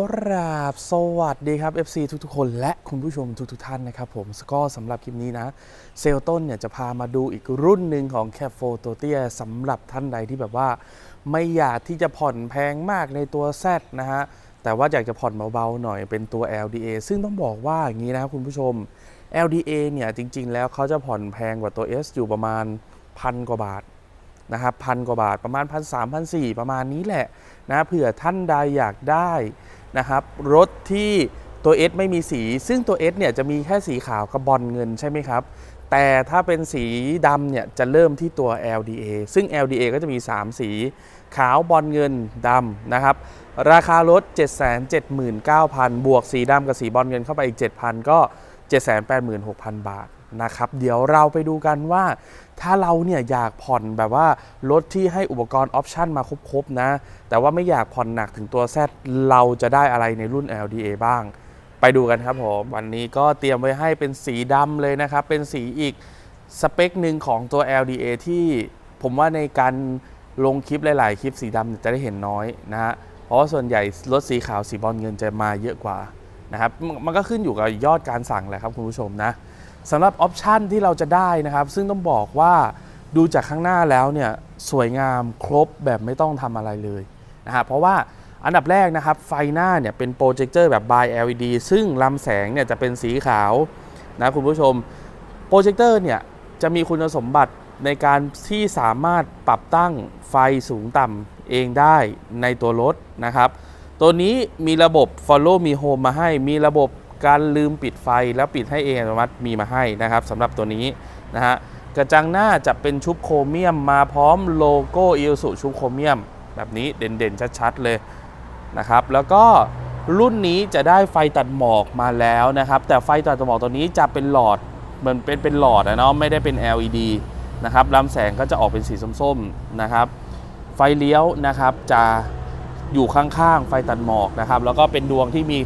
ก็ราบสวัสดีครับ FC ทุกๆ คนและคุณผู้ชมทุกๆ ท่านนะครับผมก็สำหรับคลิปนี้นะ เซลต้นเนี่ยจะพามาดูอีกรุ่นหนึ่งของแค f โฟโตเตียสำหรับท่านใดที่แบบว่า ไม่อยากที่จะผ่อนแพงมากในตัว Z นะฮะ แต่ว่าอยากจะผ่อนเบาๆ หน่อยเป็นตัว LDA ซึ่งต้องบอกว่าอย่างนี้นะครับคุณผู้ชม LDA เนี่ยจริง ๆ แล้วเขาจะผ่อนแพงกว่าตัว S อยู่ประมาณพันกว่าบาทนะครับพันกว่าบาทประมาณพันสามพันสี่ประมาณนี้แหละนะเผื่อท่านใดอยากได้ นะครับรถที่ตัว S ไม่มีสี ซึ่งตัว S เนี่ยจะมีแค่สีขาวกับบอลเงินใช่ไหมครับ แต่ถ้าเป็นสีดำเนี่ยจะเริ่มที่ตัว LDA ซึ่ง LDA ก็จะมี 3 สีขาวบอลเงินดำนะครับราคารถ 779,000 บวกสีดำกับสีบอลเงินเข้าไปอีก 7,000 ก็ 786,000 บาท นะครับเดี๋ยวเราไปดูกันว่า ถ้าเราเนี่ยอยากผ่อนแบบว่ารถที่ให้อุปกรณ์ออปชันมาครบๆนะ แต่ว่าไม่อยากผ่อนหนักถึงตัว Z เราจะได้อะไรในรุ่น LDA บ้าง ไปดูกันครับผมวันนี้ก็เตรียมไว้ให้เป็นสีดำเลยนะครับ เป็นสีอีกสเปคหนึ่งของตัว LDA ที่ผมว่าในการลงคลิปหลาย ๆ คลิปสีดำจะได้เห็นน้อยนะฮะเพราะว่าส่วนใหญ่รถสีขาวสีบอลเงินจะมาเยอะกว่านะครับมันก็ขึ้นอยู่กับยอดการสั่งแหละครับคุณผู้ชมนะ สำหรับออปชันที่เราจะได้นะครับ ซึ่งต้องบอกว่าดูจากข้างหน้าแล้วเนี่ยสวยงามครบแบบไม่ต้องทำอะไรเลยนะครับเพราะว่าอันดับแรกนะครับไฟหน้าเนี่ยเป็นโปรเจคเตอร์แบบ by LED ซึ่งลำแสงเนี่ยจะเป็นสีขาวนะคุณผู้ชมโปรเจคเตอร์เนี่ยจะมีคุณสมบัติในการที่สามารถปรับตั้งไฟสูงต่ำเองได้ในตัวรถนะครับ ตัวนี้มีระบบ Follow Me Home มาให้มีระบบ การลืมปิดไฟแล้วปิดให้เองอัตโนมัติมีมาให้นะครับสำหรับตัวนี้นะฮะกระจังหน้าจะเป็นชุบโครเมียมมาพร้อมโลโก้อิ s u ชุบโครเมียม แบบนี้เด่นๆชัดๆเลยนะครับ แล้วก็รุ่นนี้จะได้ไฟตัดหมอกมาแล้วนะครับ แต่ไฟตัดหมอกตัวนี้จะเป็นหลอดเหมือนเป็นเป็นหลอดนะเนาะไม่ได้เป็น LED นะครับลำแสงก็จะออกเป็นสีส้มๆนะครับ ไฟเลี้ยวนะครับจะอยู่ข้างๆไฟตัดหมอกนะครับ แล้วก็เป็นดวงที่มี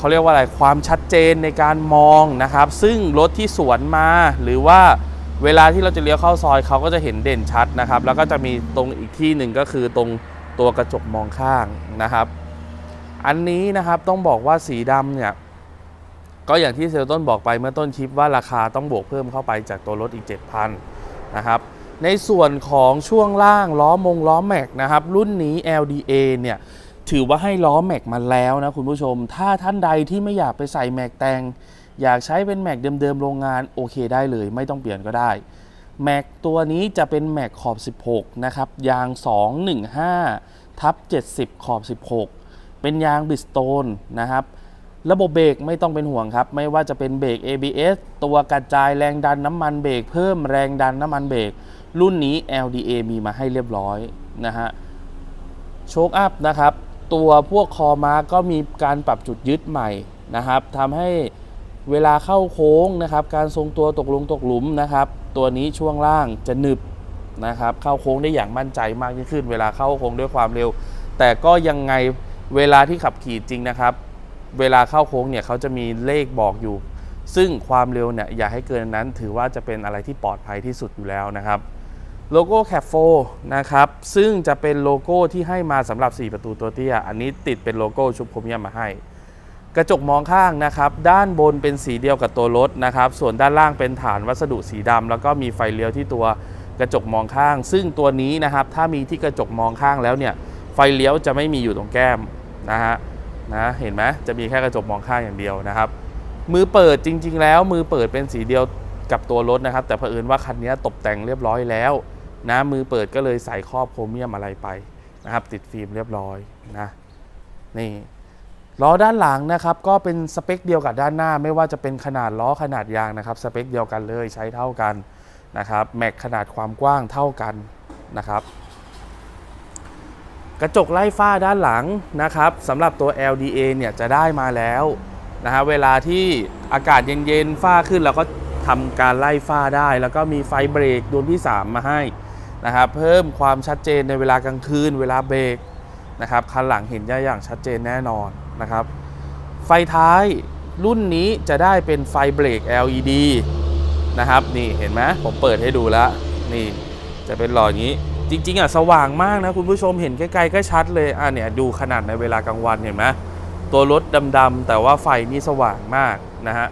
เขาเรียกว่าอะไรความชัดเจนในการมองนะครับ ซึ่งรถที่สวนมาหรือว่าเวลาที่เราจะเลี้ยวเข้าซอยเขาก็จะเห็นเด่นชัดนะครับ แล้วก็จะมีตรงอีกที่หนึ่งก็คือตรงตัวกระจกมองข้างนะครับ อันนี้นะครับต้องบอกว่าสีดำเนี่ยก็อย่างที่เซลต้นบอกไปเมื่อต้นคลิปว่าราคาต้องบวกเพิ่มเข้าไปจากตัวรถอีก 7,000นะครับในส่วนของช่วงล่างล้อมงล้อแม็กนะครับรุ่นนี้ LDA เนี่ย ถือว่าให้ล้อแม็กมาแล้วนะคุณผู้ชม ถ้าท่านใดที่ไม่อยากไปใส่แม็กแต่ง อยากใช้เป็นแม็กเดิมๆโรงงานโอเคได้เลย ไม่ต้องเปลี่ยนก็ได้แม็กตัวนี้จะเป็นแม็กขอบ 16 นะครับ ยาง 215 ทับ 70 ขอบ 16 เป็นยางบิสโตนนะครับ ระบบเบรกไม่ต้องเป็นห่วงครับ ไม่ว่าจะเป็นเบรก ABS ตัวกระจายแรงดันน้ำมันเบรกเพิ่มแรงดันน้ำมันเบรกรุ่นนี้ LDA มีมาให้เรียบร้อยนะฮะโชคอัพนะครับ ตัวพวกคอมาก็มีการปรับจุดยึดใหม่นะครับทำให้เวลาเข้าโค้งนะครับ การทรงตัวตกลงตกหลุมนะครับ ตัวนี้ช่วงล่างจะหนึบนะครับ เข้าโค้งได้อย่างมั่นใจมากยิ่งขึ้น เวลาเข้าโค้งด้วยความเร็ว แต่ก็ยังไงเวลาที่ขับขี่จริงนะครับ เวลาเข้าโค้งเนี่ยเขาจะมีเลขบอกอยู่ ซึ่งความเร็วเนี่ยอย่าให้เกินนั้นถือว่าจะเป็นอะไรที่ปลอดภัยที่สุดอยู่แล้วนะครับ โลโก้แคปโฟนะครับ ซึ่งจะเป็นโลโก้ที่ให้มาสำหรับ 4 ประตูตัวเตี้ย อันนี้ติดเป็นโลโก้ชุบโครเมียมมาให้ กระจกมองข้างนะครับ ด้านบนเป็นสีเดียวกับตัวรถนะครับ ส่วนด้านล่างเป็นฐานวัสดุสีดำแล้วก็มีไฟเลี้ยวที่ตัวกระจกมองข้าง ซึ่งตัวนี้นะครับ ถ้ามีที่กระจกมองข้างแล้วเนี่ย ไฟเลี้ยวจะไม่มีอยู่ตรงแก้มนะฮะ นะ เห็นไหมจะมีแค่กระจกมองข้างอย่างเดียวนะครับ มือเปิดจริง ๆ แล้ว มือเปิดเป็นสีเดียวกับตัวรถนะครับ แต่เผอิญว่าคันนี้ตกแต่งเรียบร้อยแล้ว นะมือเปิดก็เลยใส่ครอบโครเมียมอะไรไปนะครับ ติดฟิล์มเรียบร้อยนะนี่ล้อด้านหลังนะครับ ก็เป็นสเปคเดียวกับด้านหน้า ไม่ว่าจะเป็นขนาดล้อขนาดยางนะครับ สเปคเดียวกันเลยใช้เท่ากันนะครับแม็กขนาดความกว้างเท่ากันนะครับกระจกไล่ฝ้าด้านหลังนะครับสำหรับตัว LDA เนี่ยจะได้มาแล้วนะฮะเวลาที่อากาศเย็นๆฝ้าขึ้นเราก็ทำการไล่ฝ้าได้ แล้วก็มีไฟเบรกดวงที่ 3 มาให้ นะครับเพิ่มความชัดเจนในเวลากลางคืน เวลาเบรกนะครับคันหลังเห็นได้อย่างชัดเจนแน่นอนนะครับ ไฟท้ายรุ่นนี้จะได้เป็นไฟเบรก LED นะครับนี่เห็นไหมผมเปิดให้ดูแล้วนี่จะเป็นหลอดอยงนี้จริง ๆอะสว่างมากนะคุณผู้ชมเห็นใกล้ๆก็ชัดเลยอะเนี่ยดูขนาดในเวลากลางวันเห็นไหมตัวรถดำๆแต่ว่าไฟนี่สว่างมากนะฮะ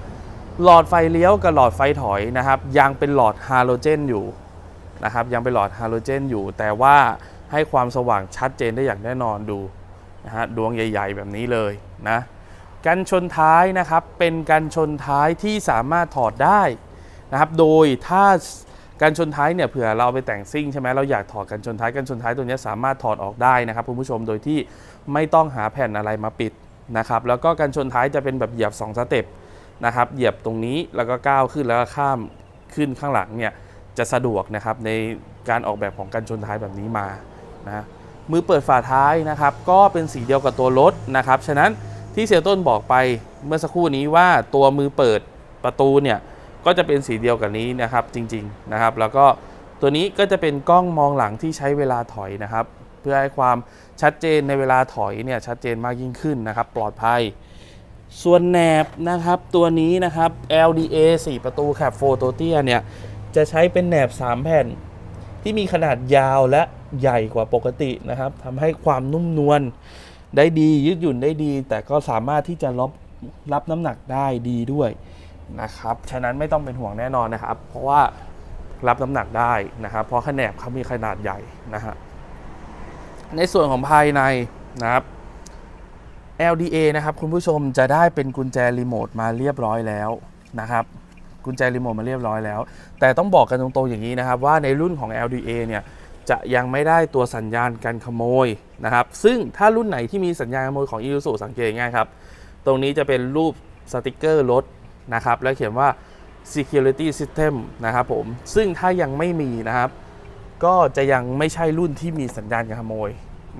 หลอดไฟเลี้ยวกับหลอดไฟถอยนะครับยังเป็นหลอดฮาโลเจนอยู่ นะครับยังเป็นหลอดฮาโลเจนอยู่ แต่ว่าให้ความสว่างชัดเจนได้อย่างแน่นอนดูนะฮะดวงใหญ่ ๆ แบบนี้เลยนะกันชนท้ายนะครับเป็นกันชนท้ายที่สามารถถอดได้นะครับโดยถ้าการชนท้ายเนี่ยเผื่อเราไปแต่งซิ่งใช่ไหมเราอยากถอดกันชนท้ายกันชนท้ายตัวนี้สามารถถอดออกได้นะครับคุณผู้ชมโดยที่ไม่ต้องหาแผ่นอะไรมาปิดนะครับแล้วก็กันชนท้ายจะเป็นแบบเหยียบ 2 สเต็ปนะครับเหยียบตรงนี้แล้วก็ก้าวขึ้นแล้วก็ข้ามขึ้นข้างหลังเนี่ย จะสะดวกนะครับในการออกแบบของกันชนท้ายแบบนี้มานะมือเปิดฝาท้ายนะครับ ก็เป็นสีเดียวกับตัวรถนะครับ ฉะนั้นที่เสียต้นบอกไปเมื่อสักครู่นี้ว่าตัวมือเปิดประตูเนี่ยก็จะเป็นสีเดียวกับนี้นะครับจริงๆนะครับ แล้วก็ตัวนี้ก็จะเป็นกล้องมองหลังที่ใช้เวลาถอยนะครับ เพื่อให้ความชัดเจนในเวลาถอยเนี่ยชัดเจนมากยิ่งขึ้นนะครับ ปลอดภัย ส่วนแหนบนะครับตัวนี้นะครับ LDA 4 ประตูแคปโฟโตเตียเนี่ย จะใช้เป็นแหนบ 3 แผ่น ที่มีขนาดยาวและใหญ่กว่าปกตินะครับทำให้ความนุ่มนวลได้ดียืดหยุ่นได้ดี แต่ก็สามารถที่จะรับรับน้ำหนักได้ดีด้วยนะครับ ฉะนั้นไม่ต้องเป็นห่วงแน่นอนนะครับ เพราะว่ารับน้ำหนักได้นะครับ เพราะขนแหนบเขามีขนาดใหญ่นะฮะ ในส่วนของภายในนะครับ LDA นะครับคุณผู้ชมจะได้เป็นกุญแจรีโมทมาเรียบร้อยแล้วนะครับ กุญแจรีโมทมาเรียบร้อยแล้ว แต่ต้องบอกกันตรงๆอย่างนี้นะครับว่าในรุ่นของ LDA เนี่ยจะยังไม่ได้ตัวสัญญาณการขโมยนะครับ ซึ่งถ้ารุ่นไหนที่มีสัญญาณขโมยของ Isuzu สังเกตง่ายครับ ตรงนี้จะเป็นรูปสติกเกอร์รถนะครับ แล้วเขียนว่า security system นะครับผม ซึ่งถ้ายังไม่มีนะครับ ก็จะยังไม่ใช่รุ่นที่มีสัญญาณการขโมย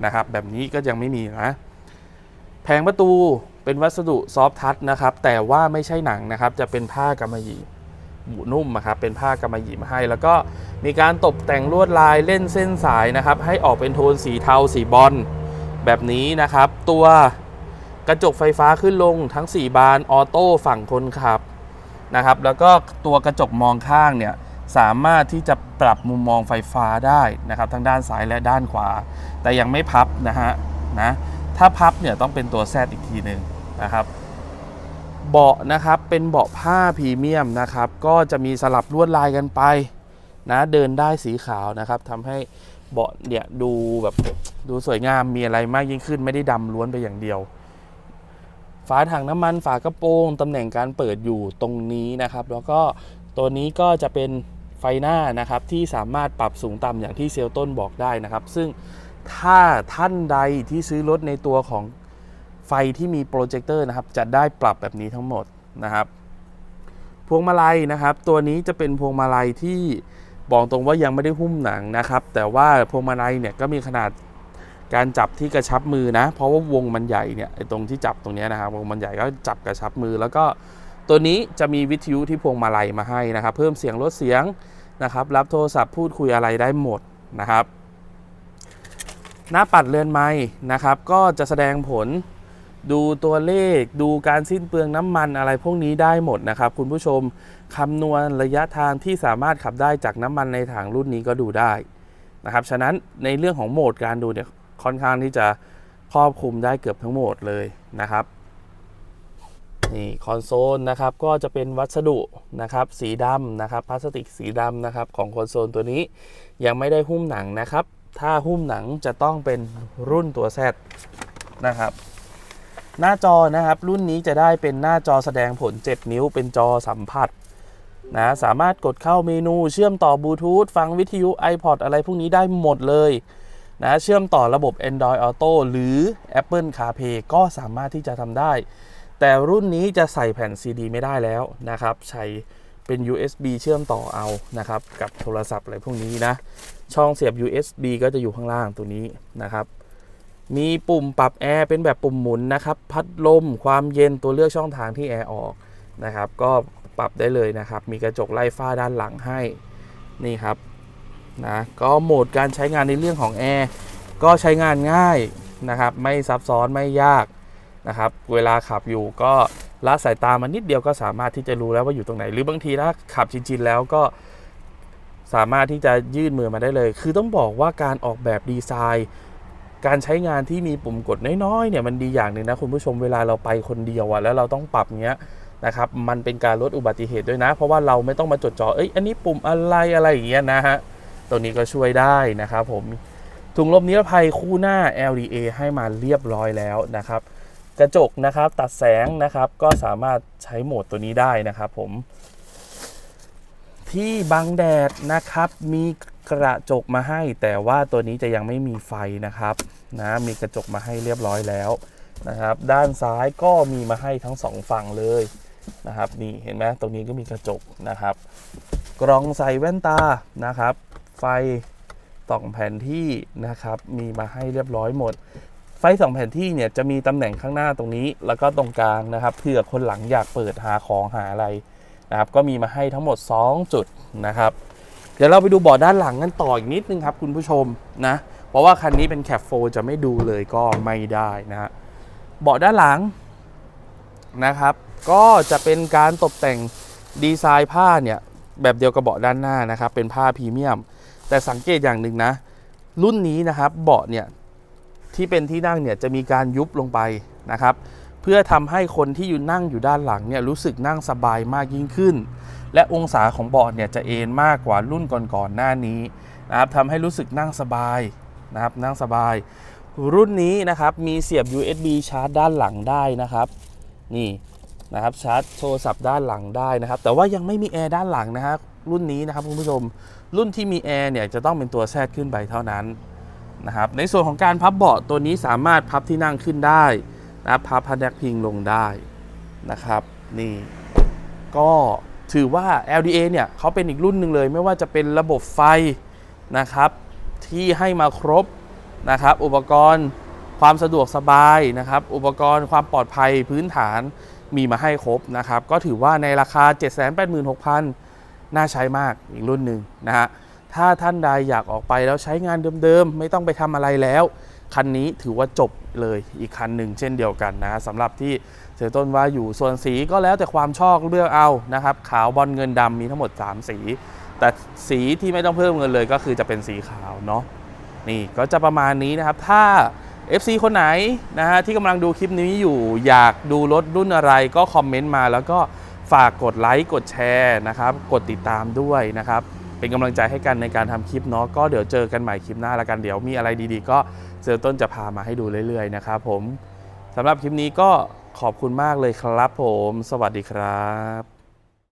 นะครับ แบบนี้ก็ยังไม่มีนะ แผงประตูเป็นวัสดุซอฟทัชนะครับ แต่ว่าไม่ใช่หนังนะครับ จะเป็นผ้ากำมะหยี่ บุนุ่มอะครับเป็นผ้ากำมะหยี่มาให้ แล้วก็มีการตกแต่งลวดลายเล่นเส้นสายนะครับ ให้ออกเป็นโทนสีเทาสีบอลแบบนี้นะครับ ตัวกระจกไฟฟ้าขึ้นลงทั้ง 4 บานออโต้ฝั่งคนขับนะครับ แล้วก็ตัวกระจกมองข้างเนี่ยสามารถที่จะปรับมุมมองไฟฟ้าได้นะครับ ทั้งด้านซ้ายและด้านขวา แต่ยังไม่พับนะฮะนะถ้าพับเนี่ยต้องเป็นตัวแซดอีกทีหนึ่งนะครับ เบาะนะครับเป็นเบาะผ้าพรีเมียมนะครับ ก็จะมีสลับลวดลายกันไปนะเดินได้สีขาวนะครับทำให้เบาะเนี่ยดูแบบดูสวยงามมีอะไรมากยิ่งขึ้นไม่ได้ดำล้วนไปอย่างเดียว ฝาถังน้ำมันฝากระโปรงตำแหน่งการเปิดอยู่ตรงนี้นะครับ แล้วก็ตัวนี้ก็จะเป็นไฟหน้านะครับที่สามารถปรับสูงต่ำอย่างที่เซลต้นบอกได้นะครับ ซึ่งถ้าท่านใดที่ซื้อรถในตัวของ ไฟที่มีโปรเจคเตอร์นะครับจะได้ปรับแบบนี้ทั้งหมดนะครับ พวงมาลัยนะครับ ตัวนี้จะเป็นพวงมาลัยที่บอกตรงว่ายังไม่ได้หุ้มหนังนะครับ แต่ว่าพวงมาลัยเนี่ยก็มีขนาดการจับที่กระชับมือนะ เพราะว่าวงมันใหญ่เนี่ยตรงที่จับตรงนี้นะครับ วงมันใหญ่ก็จับกระชับมือ แล้วก็ตัวนี้จะมีวิทยุที่พวงมาลัยมาให้นะครับ เพิ่มเสียงลดเสียงนะครับ รับโทรศัพท์พูดคุยอะไรได้หมดนะครับ หน้าปัดเรือนไม้นะครับ ก็จะแสดงผล ดูตัวเลขดูการสิ้นเปลืองน้ำมันอะไรพวกนี้ได้หมดนะครับคุณผู้ชมคำนวณระยะทางที่สามารถขับได้จากน้ำมันในถังรุ่นนี้ก็ดูได้นะครับฉะนั้นในเรื่องของโหมดการดูเนี่ยค่อนข้างที่จะครอบคลุมได้เกือบทั้งโหมดเลยนะครับนี่คอนโซลนะครับก็จะเป็นวัสดุนะครับสีดำนะครับพลาสติกสีดำนะครับของคอนโซลตัวนี้ยังไม่ได้หุ้มหนังนะครับ ถ้าหุ้มหนังจะต้องเป็นรุ่นตัว Z นะครับ หน้าจอนะครับ รุ่นนี้จะได้เป็นหน้าจอแสดงผล 7 นิ้ว เป็นจอสัมผัสนะสามารถกดเข้าเมนูเชื่อมต่อบลูทูธฟังวิทยุ iPod อะไรพวกนี้ได้หมดเลยนะเชื่อมต่อระบบ Android Auto หรือ Apple CarPlay ก็สามารถที่จะทำได้ แต่รุ่นนี้จะใส่แผ่น CD ไม่ได้แล้วนะครับ ใช้เป็น USB เชื่อมต่อเอานะครับ กับโทรศัพท์อะไรพวกนี้นะ ช่องเสียบ USB ก็จะอยู่ข้างล่างตัวนี้นะครับ มีปุ่มปรับแอร์เป็นแบบปุ่มหมุนนะครับ พัดลมความเย็นตัวเลือกช่องทางที่แอร์ออกนะครับ ก็ปรับได้เลยนะครับ มีกระจกไล่ฝ้าด้านหลังให้นี่ครับนะก็โหมดการใช้งานในเรื่องของแอร์ก็ใช้งานง่ายนะครับ ไม่ซับซ้อนไม่ยากนะครับ เวลาขับอยู่ก็ละสายตามานิดเดียวก็สามารถที่จะรู้แล้วว่าอยู่ตรงไหน หรือบางทีถ้าขับจริงๆแล้วก็สามารถที่จะยื่นมือมาได้เลย คือต้องบอกว่าการออกแบบดีไซน์ การใช้งานที่มีปุ่มกดน้อยๆเนี่ยมันดีอย่างหนึ่งนะคุณผู้ชมเวลาเราไปคนเดียวอะแล้วเราต้องปรับเงี้ยนะครับมันเป็นการลดอุบัติเหตุด้วยนะ เพราะว่าเราไม่ต้องมาจดจ่อเอ้ยอันนี้ปุ่มอะไรอะไรอย่างเงี้ยนะฮะตัวนี้ก็ช่วยได้นะครับผมถุงลมนิรภัยคู่หน้า LDA ให้มาเรียบร้อยแล้วนะครับกระจกนะครับตัดแสงนะครับก็สามารถใช้โหมดตัวนี้ได้นะครับผมที่บังแดดนะครับมี กระจกมาให้ แต่ว่าตัวนี้จะยังไม่มีไฟนะครับนะมีกระจกมาให้เรียบร้อยแล้วนะครับ ด้านซ้ายก็มีมาให้ทั้งสองฝั่งเลยนะครับนี่เห็นไหมตรงนี้ก็มีกระจกนะครับ กรองใส่แว่นตานะครับ ไฟส่องแผนที่นะครับ มีมาให้เรียบร้อยหมด ไฟสองแผนที่เนี่ยจะมีตำแหน่งข้างหน้าตรงนี้ แล้วก็ตรงกลางนะครับเผื่อคนหลังอยากเปิดหาของหาอะไรนะครับ ก็มีมาให้ทั้งหมด 2 จุดนะครับ เดี๋ยวเราไปดูเบาะด้านหลังกันต่ออีกนิดนึงครับคุณผู้ชมนะ เพราะว่าคันนี้เป็นแคปโฟจะไม่ดูเลยก็ไม่ได้นะฮะเบาะด้านหลังนะครับ ก็จะเป็นการตกแต่งดีไซน์ผ้าเนี่ยแบบเดียวกับเบาะด้านหน้านะครับ เป็นผ้าพรีเมียม แต่สังเกตอย่างหนึ่งนะ รุ่นนี้นะครับเบาะเนี่ยที่เป็นที่นั่งเนี่ยจะมีการยุบลงไปนะครับ เพื่อทำให้คนที่อยู่นั่งอยู่ด้านหลังเนี่ยรู้สึกนั่งสบายมากยิ่งขึ้น และองศาของเบาะเนี่ยจะเอนมากกว่ารุ่นก่อนๆหน้านี้นะครับทำให้รู้สึกนั่งสบายนะครับนั่งสบาย รุ่นนี้นะครับมีเสียบ USB ชาร์จด้านหลังได้นะครับ นี่นะครับชาร์จโทรศัพท์ด้านหลังได้นะครับ แต่ว่ายังไม่มีแอร์ด้านหลังนะครับรุ่นนี้นะครับคุณผู้ชม รุ่นที่มีแอร์เนี่ยจะต้องเป็นตัวแทรกขึ้นไปเท่านั้นนะครับ ในส่วนของการพับเบาะตัวนี้สามารถพับที่นั่งขึ้นได้นะครับพับพันแดกพิงลงได้นะครับ นี่ก็ ถือว่า LDA เนี่ยเขาเป็นอีกรุ่นหนึ่งเลย ไม่ว่าจะเป็นระบบไฟนะครับที่ให้มาครบนะครับ อุปกรณ์ความสะดวกสบายนะครับ อุปกรณ์ความปลอดภัยพื้นฐานมีมาให้ครบนะครับ ก็ถือว่าในราคา 786,000 น่าใช้มากอีกรุ่นหนึ่งนะฮะถ้าท่านใดอยากออกไปแล้วใช้งานเดิมๆ ไม่ต้องไปทำอะไรแล้ว คันนี้ถือว่าจบเลยอีกคันหนึ่งเช่นเดียวกันนะสำหรับที่เสือต้นว่าอยู่ส่วนสีก็แล้วแต่ความชอบเลือกเอานะครับ ขาวบอลเงินดำมีทั้งหมด 3 สี แต่สีที่ไม่ต้องเพิ่มเงินเลยก็คือจะเป็นสีขาวเนาะนี่ก็จะประมาณนี้นะครับ ถ้า FC คนไหนนะฮะที่กำลังดูคลิปนี้อยู่อยากดูรถรุ่นอะไรก็คอมเมนต์มาแล้วก็ฝากกดไลค์กดแชร์นะครับ กดติดตามด้วยนะครับ เป็นกำลังใจให้กันในการทำคลิปเนาะก็เดี๋ยวเจอกันใหม่คลิปหน้าละกันเดี๋ยวมีอะไรดีๆ ก็ เซลต้นจะพามาให้ดูเรื่อยๆนะครับผมสำหรับคลิปนี้ก็ขอบคุณมากเลยครับผม สวัสดีครับ